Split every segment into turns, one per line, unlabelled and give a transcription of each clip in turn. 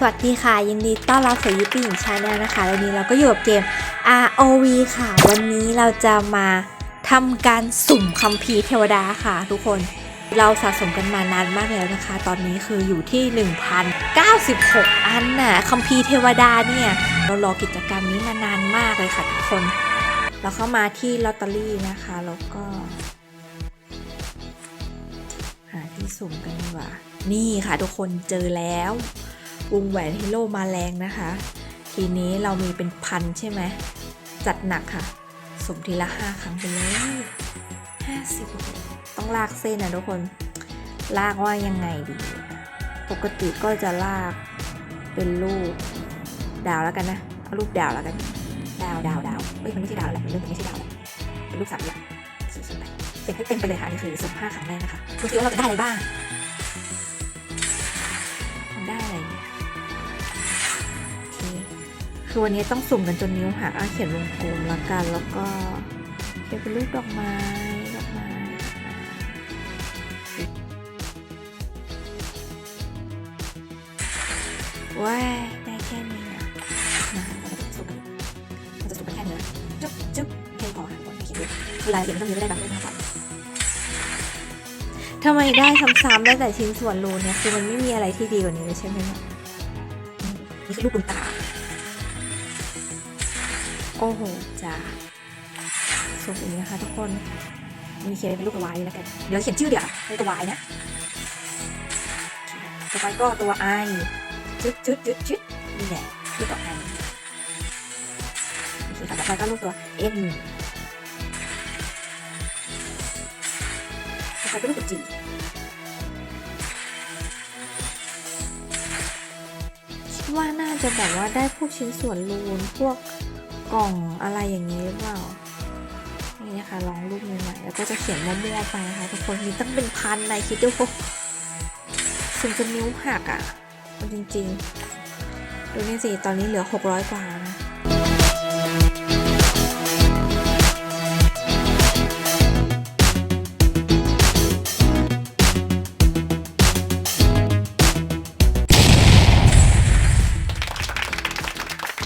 สวัสดีค่ะ ยินดีต้อนรับสู่ยิปปี้หญิงชาแนลนะคะ วันนี้เราก็อยู่กับเกม ROV ค่ะ วันนี้เราจะมาทำการสุ่มคัมภีร์เทวดาค่ะ ทุกคนเราสะสมกันมานานมากแล้วนะคะ ตอนนี้คืออยู่ที่ 1,096 อันน่ะคัมภีร์เทวดาเนี่ย เรารอกิจกรรมนี้มานานมากเลยค่ะทุกคน เราเข้ามาที่ลอตเตอรี่นะคะ แล้วก็ หาที่สุ่มกันดีกว่า นี่ค่ะทุกคนเจอแล้ว วงแหวนฮีโร่มาแรงนะคะ ทีนี้เรามีเป็นพันใช่ไหม จัดหนักค่ะ สมทีละห้าครั้งไปเลยห้าสิบต้องลากเส้นนะทุกคน ลากว่ายังไงดี ปกติก็จะลากเป็นรูปดาวแล้วกันนะเอารูปดาวแล้วกัน ดาวดาวดาวเฮ้ยมันไม่ใช่ดาวแหละมันเรื่องมันไม่ใช่ดาวแหละเป็นรูปสามเหลี่ยมสวยๆไปเต็มให้เต็มไปเลยค่ะนี่คือสุ่มห้าครั้งแรกนะคะดูสิว่าเราจะได้อะไรบ้าง คือวันนี้ต้องสุ่มกันจนนิ้วหักอะเขียนวงกลมละกันแล้วก็เขียนเป็นรูปดอกไม้ดอกไม้ว้ายได้แค่นี้อะนะเราจะสุ่มกันจะสุ่มกันแค่นี้นจุ๊บจุ๊บแค่นี้พอค่ะก่อนไม่คิดด้วยคือรายละเอียดมันต้องมีไม่ได้แบบนี้มากกว่าทำไมได้ซ้ำๆได้แต่ชิ้นส่วนรูเนี่ยคือมันไม่มีอะไรที่ดีกว่านี้เลยใช่ไหมเนี่ยนี่คือลูกคุณตา โอ้โหจ้าส่งอย่างนี้นะคะทุกคน มีเขียนเป็นลูกกระวายแล้วกัน เดี๋ยวเขียนชื่อเดี๋ยวเป็นกระวายนะ ต่อไปก็ตัวไอจุดจุดจุดจุดนี่แหละลูกตัวไอโอเคค่ะต่อไปก็ลูกตัวเอ็นต่อไปก็ลูกตัวจีว่าน่าจะแบบว่าได้พวกชิ้นส่วนรูนพวก กล่องอะไรอย่างนี้หรือเปล่านี่นะคะลองรูปใหม่ๆแล้วก็จะเขียนมั่วๆไปนะคะทุกคนมีตั้งเป็นพันในคิดดูสุ่มจนนิ้วหักอะ่ะจริงๆ ดูนี่สิ ตอนนี้เหลือ 600 กว่าแล้วนะ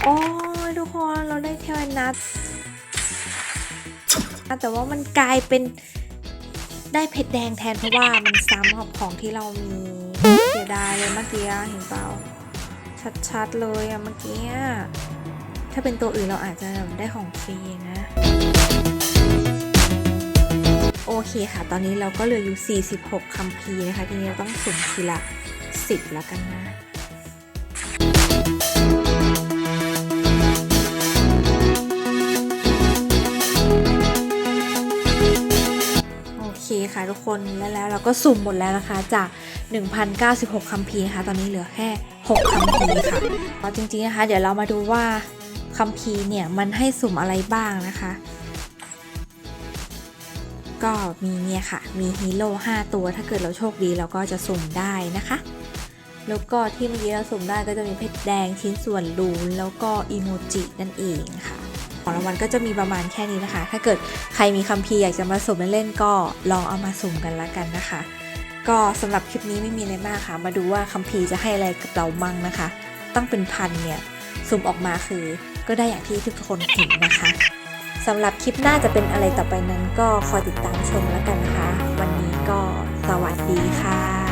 โอ้ ทุกคนเราได้แค่นัดแต่ว่ามันกลายเป็นได้เพชรแดงแทนเพราะว่ามันซ้ำกับของที่เรามีเสียดายเลยเมื่อกี้เห็นเปล่า ชัดๆเลยอะเมื่อกี้ถ้าเป็นตัวอื่นเราอาจจะได้ของฟรีนะ โอเคค่ะ ตอนนี้เราก็เหลืออยู่ 46 คัมภีร์นะคะ ทีนี้เราต้องสุ่มทีละ 10 แล้วกันนะ คนแล้วแล้วเราก็สุ่มหมดแล้วนะคะ จาก 1,096 คัมภีร์นะคะ ตอนนี้เหลือแค่ 6 คัมภีร์ค่ะเพราะจริงๆนะคะ เดี๋ยวเรามาดูว่าคัมภีร์เนี่ยมันให้สุ่มอะไรบ้างนะคะ ก็มีเนี่ยค่ะ มีฮีโร่5ตัว ถ้าเกิดเราโชคดีเราก็จะสุ่มได้นะคะแล้วก็ที่เมื่อกี้เราสุ่มได้ก็จะมีเพชรแดงชิ้นส่วนรูนแล้วก็อีโมจินั่นเองค่ะ ของรางวัลก็จะมีประมาณแค่นี้นะคะ ถ้าเกิดใครมีคัมภีร์อยากจะมาสุ่มเล่นๆก็ลองเอามาสุ่มกันละกันนะคะ ก็สำหรับคลิปนี้ไม่มีอะไรมากค่ะ มาดูว่าคัมภีร์จะให้อะไรกับเรามั่งนะคะ ตั้งเป็นพันเนี่ยสุ่มออกมาคือก็ได้อย่างที่ทุกคนเห็นนะคะสำหรับคลิปหน้าจะเป็นอะไรต่อไปนั้นก็คอยติดตามชมแล้วกันนะคะ วันนี้ก็สวัสดีค่ะ